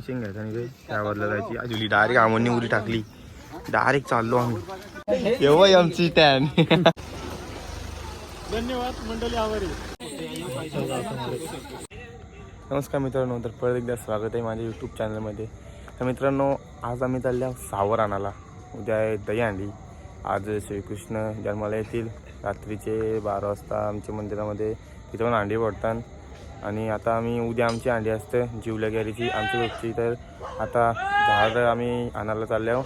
Permission घ्यायचं आणि त्या बदला जायची. अजुली डायरेक्ट आमोनी उरी टाकली. डायरेक्ट चाललो आम्ही. एवढं आमची टॅन धन्यवाद मंडळी आभारी. नमस्कार मित्रांनो तर परत एकदा स्वागत आहे माझ्या यूट्यूब चॅनलमध्ये तर मित्रांनो आज आम्ही चालल्या सावर आणाला उद्या आहे दहीहंडी. आज श्रीकृष्ण जन्माला येतील. रात्रीचे बारा वाजता आमच्या मंदिरामध्ये तिथं पण अंडी पडतात आणि आता आम्ही उद्या आमची अंडी असते जिवल्या गेरीची आमच्या ग्रुपची तर आता झाड आम्ही आणायला चालले आहो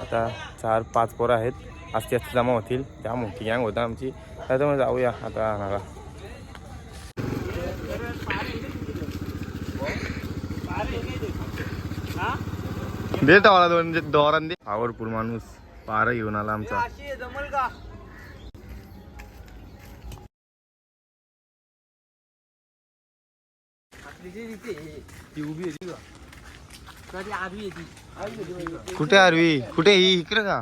आता चार पाच पोरं आहेत. असते असते जमा होतील. त्या मोठी गँग होता आमची. त्याच्यामुळे जाऊया आता आणायला. दे दोन दोरान दे आवडपूर माणूस. पारा घेऊन आला आमचा. कुठे आरवी? कुठे ही? इकडे का?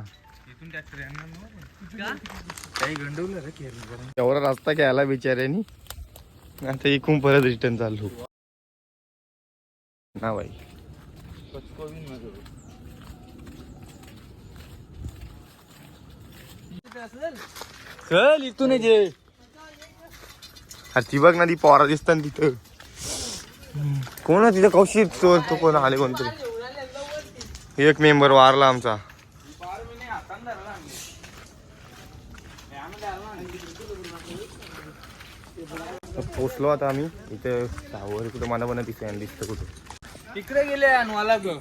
एवढा रस्ता घ्यायला बिचाऱ्यानी. आता इकून परत रिटर्न चाललो ना बाई. चल इथून ये अरे ती बघ ना ती पोरा दिसतात तिथं. कोण तिथं कौशी तो तो कोण आले कोणतरी. एक मेंबर वारला आमचा. पोचलो आता आम्ही. इथे सावर कुठं मला पण दिसत दिसतं कुठं. तिकडे गेले मला ग.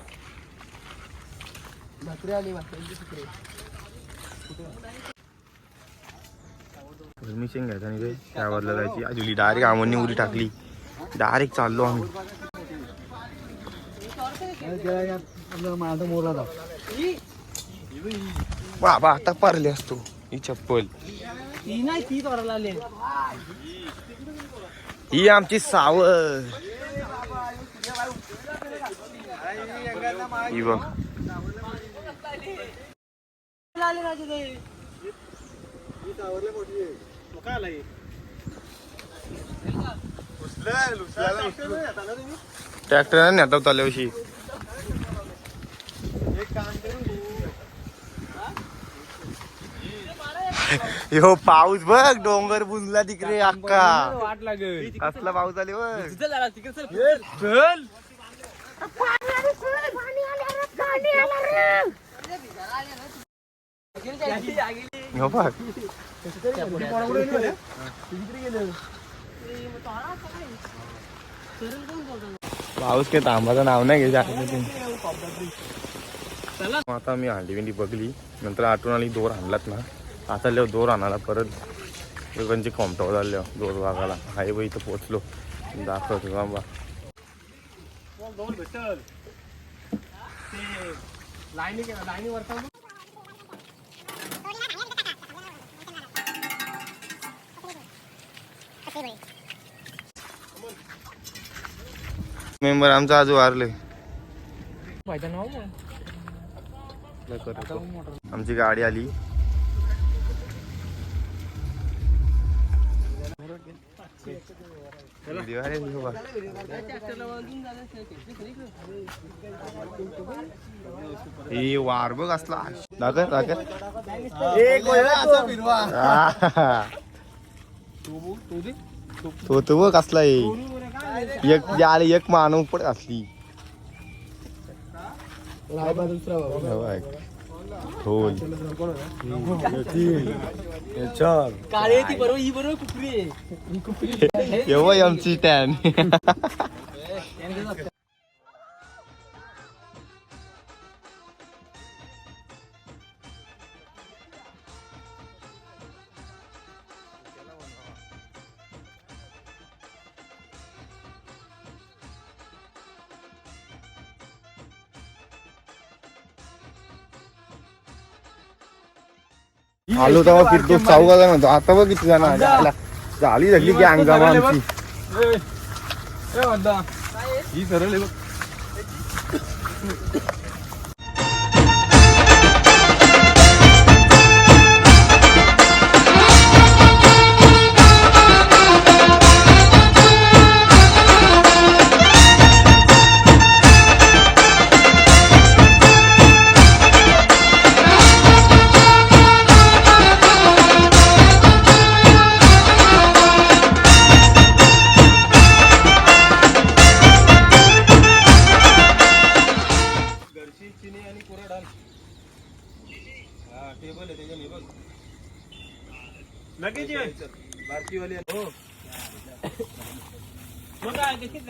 परमिशन घ्यायचं आणि त्या बदला जायची. अजुली डायरेक्ट आमोनी उरी टाकली. डायरेक्ट चाललो आम्ही. बाबा आता पारले असतो. ही चप्पल. ही आमची सावर ही बघ. आले ते ट्रॅक्टरने नेता होता अशी यो पाऊस बघ डोंगर बुंजला तिकडे अक्का. वाट लागेल कसला पाऊस आले बघ. चल जरा तिकडे चल चल हो बघ. पाऊस घेत थांबाचं नाव नाही घ्यायचं आता मी हांडी बिंडी बघली नंतर आठवण आली दोर आणलात ना. आता लिहो दोर आणायला परत लोकांची कॉम्प्टावर झाले दोर वागायला. हाय बाई इथं पोचलो दाखवतो बाबा लाईनी लाईनी वरता मेंबर आमचा आज वारले. आमची गाडी आली. ही वार बघ असला. दाखल दाखल तो तो बघ असला आहे एक आले एक मानव पण असली ही कुकरी एवढं आमची टॅन आलो तेव्हा फिरतो चौघा म्हणतो आता बघ किती जण आले. आला. झाली झाली की अंगामा आमची. ही सरळ बघ.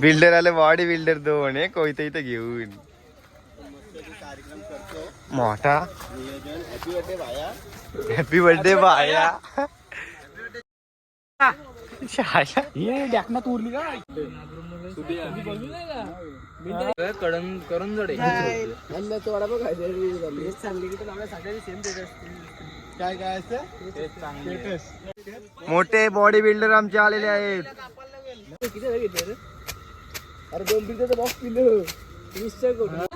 बिल्डर आले बॉडी बिल्डर दोन हे कोयतं इथं घेऊन. मोठा. हॅपी बर्थडे बाया शाळा डॅकनात उरली का? कडून करून जोडे काय काय मोठे बॉडी बिल्डर आमचे आलेले आहेत. अरे दोन पिझ्झाचं बॉक्स पिलं निश्चय करू.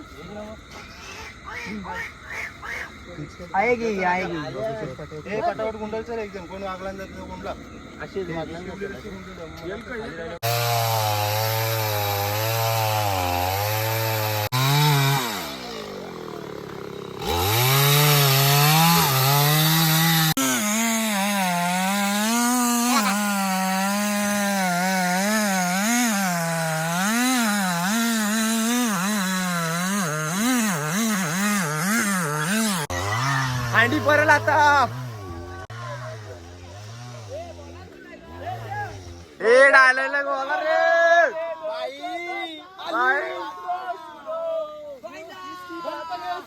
आएगी आएगी पटापट गुंडल सर एकदम. कोण वागला गुंडला अशीच हांडी परल आता ए डायला गोला रे. बाई.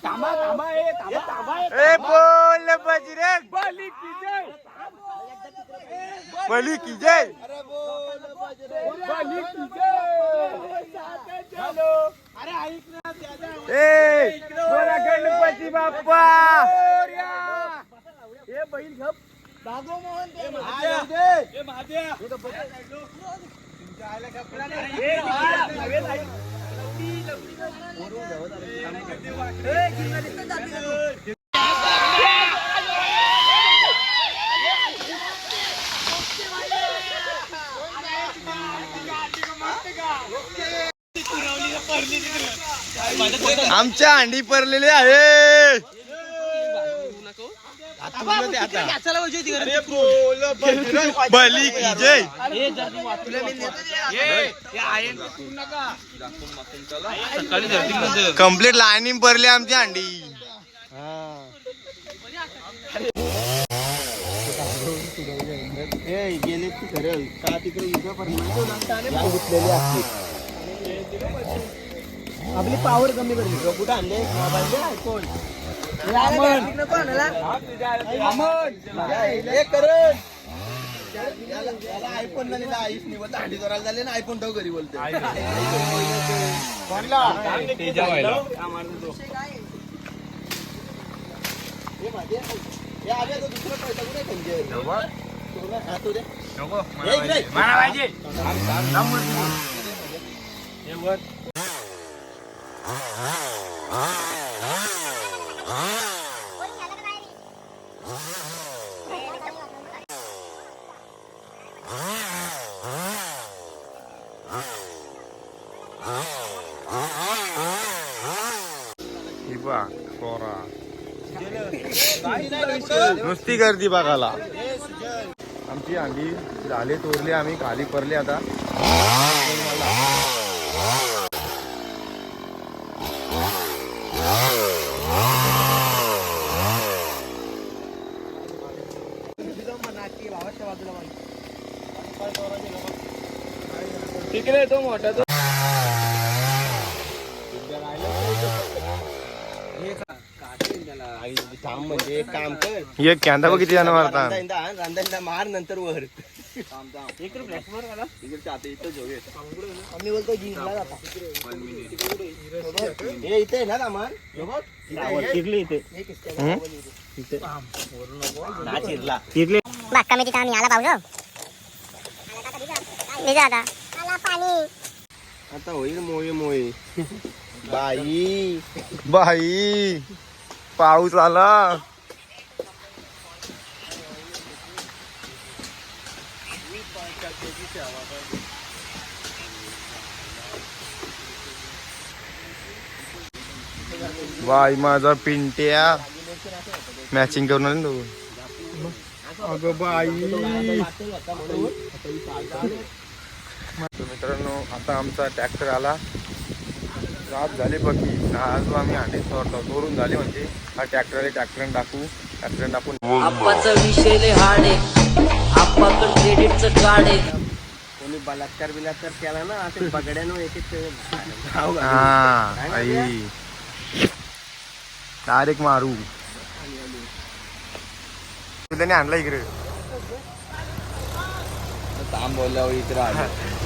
थांबा थांबा ए थांबा थांबा ए बोल बजरंग बली की जय। अरे ऐक ना ए बोला गणपती बाप्पा। हे बैल घप दागो मोहन ते महाद्या आमच्या अंडी परलेले आहे बली की जय. कंप्लीट लाईनी भरली आमची अंडी गेले की खरं का तिकडे आपली पावर कमी करली कुठं आणले? कोण आयफोन आईस निवत हांडी जोराला झाले ना आयफोन ठेव घरी बोलते हे आले तो दुसरा पैसा कुठे हा दे हे इकडे. ही बा कोरा नुसती गर्दी बघायला. आमची अंडी झाले तोरले आम्ही खाली परले आता. तिकडे तो मोठा तो थांब म्हणजे एक काम कर एक कॅन्दा बघ किती जण मारता? रांदा इंदा आण, रांदा इंदा मार नंतर वर इकडे फ्लॅशवर आला इकडच्या आता इथं जाऊया आम्ही बोलतो जिंकला जाता हे इथे आहे ना रामान? हे बघ, इथे आहे. चिरली इथे ना चिरला। चिरली बागकामाची काम आला पाहुलं निघा आता आला पाणी आता होईल मोये मोये बाई बाई पाऊस आला बाई माझा पिंट्या मॅचिंग करून आले ना दोघं. अगं बाई तर मित्रांनो आता आमचा ट्रॅक्टर आला. रात झाली बघी आज आम्ही चोरतो चोरून झाले म्हणजे हा ट्रॅक्टर आले ट्रॅक्टरने टाकू ट्रॅक्टरने टाकून कोणी बलात्कार बिलात्कार केला ना असे बगड्यानं एक एक. हा डायरेक्ट मारू. तू त्याने आणला इकडे. थांब बोलल्यावर इकडे आलं.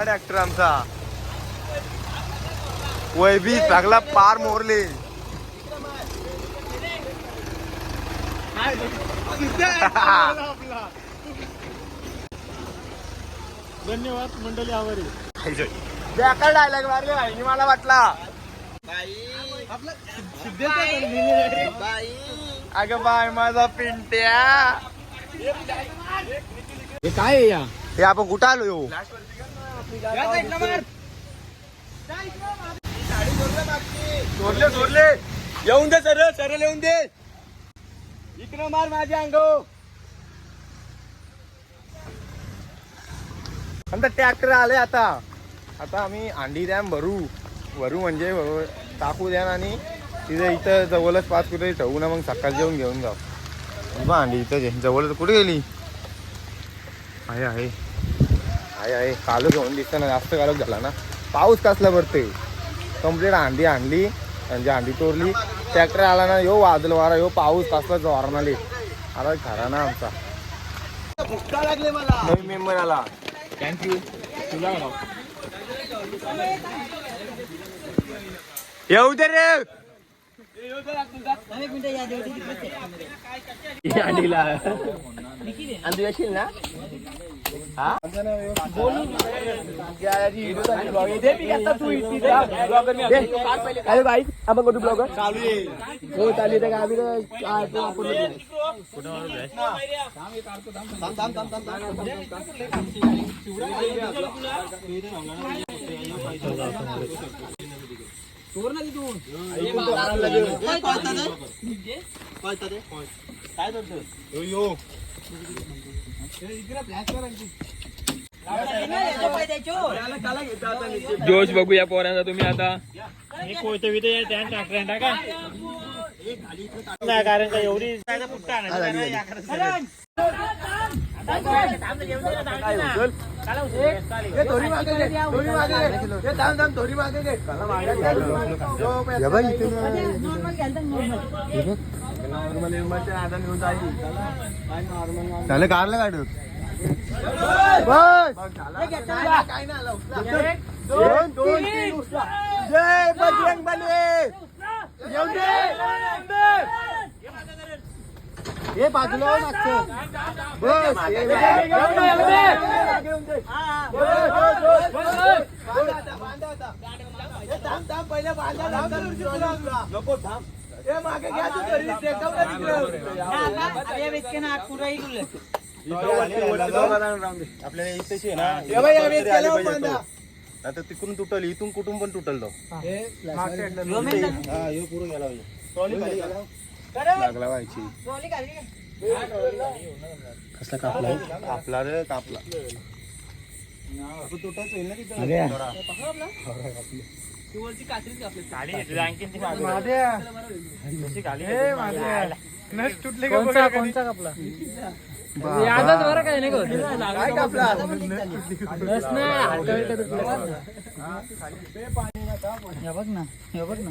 ट्रॅक्टर आमचा. वैबी चांगला पार मोरले. धन्यवाद मंडळी आभारी. बेकार डायलॉग मारले भाई मला वाटला. अगं बाय माझा पिंट्या. हे काय आहे या? हे आपण कुठं आलो यो? सोडले सोडले येऊन दे सरळ सरळ येऊन दे. इकडं मार माझ्या अंगो आता ट्रॅक्टर आले आता. आता आम्ही अंडी द्या भरू. भरू म्हणजे टाकू द्या आणि तिथे इथं जवळच पाच कुठे ठेवू ना मग सकाळ जेवून घेऊन जाऊ. अंडी इथं. जवळच कुठे गेली? आहे आहे. आहे आहे. कालो घेऊन दिसतं ना जास्त कालोच झाला ना. पाऊस कसला भरते कंप्लीट अंडी आणली म्हणजे अंडी तोरली ट्रॅक्टर आला ना यो वादल वारा यो पाऊस कसला जोरान आले आता खरा ना आमचा. नवीन मेंबर आला. थँक्यू तुला येऊ दे रे! आणि तू येशील ना काय बाई आपण कोणतं ब्लॉगर चालू आहे हो चालू आहे का आम्ही जोश बघूया पोरांचा तुम्ही आता कोयते बिते टाकल्या टाका नाही कारण का एवढी झालं कारला काढू बस. दोन दोन तीन उचला. जय बजरंग बली येऊ दे हे बाजूला हो मागचं. बस हे. आपल्याला इथेच आहे ना आता. तिकडून तुटल इथून कुठून पण तुटल तो. पुढं गेला पाहिजे. लागला व्हायची कसला कापला कापला रे कापला. कोणचा कोणचा बरं काय नाही काय बघ ना हे बघ ना.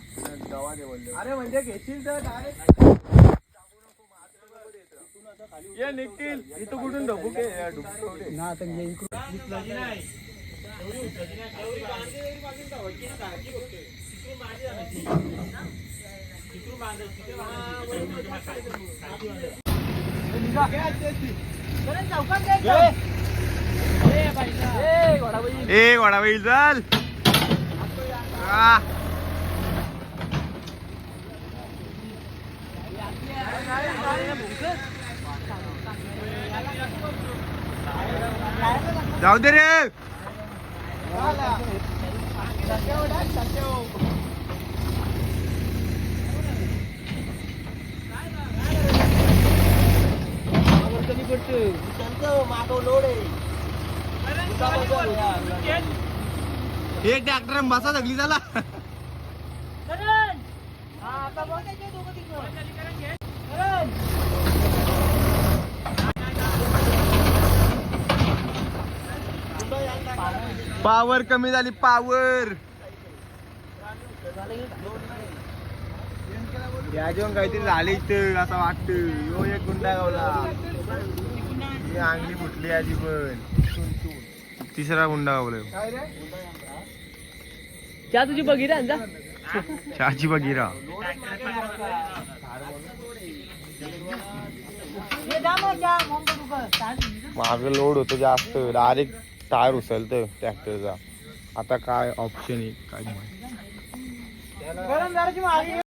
अरे म्हणजे घेशील तर ये निखिल इथं कुठून ढोकू के? ए घोडाबाई चाल. जाऊ दे रे. एक ट्रॅक्टर बसा सगळी झाला. पावर कमी झाली पावर. या जेवण काहीतरी झाले इथं असं वाटतं. यो एक गुंडा गावला. अंगली फुटली आधी पण तिसरा गुंडा गावला त्या तुझी अंजा चहाची बघिरा माझं लोड होतं जास्त. डायरेक्ट टायर उचलतं ट्रॅक्टरचा आता काय ऑप्शन आहे? काय माहिती.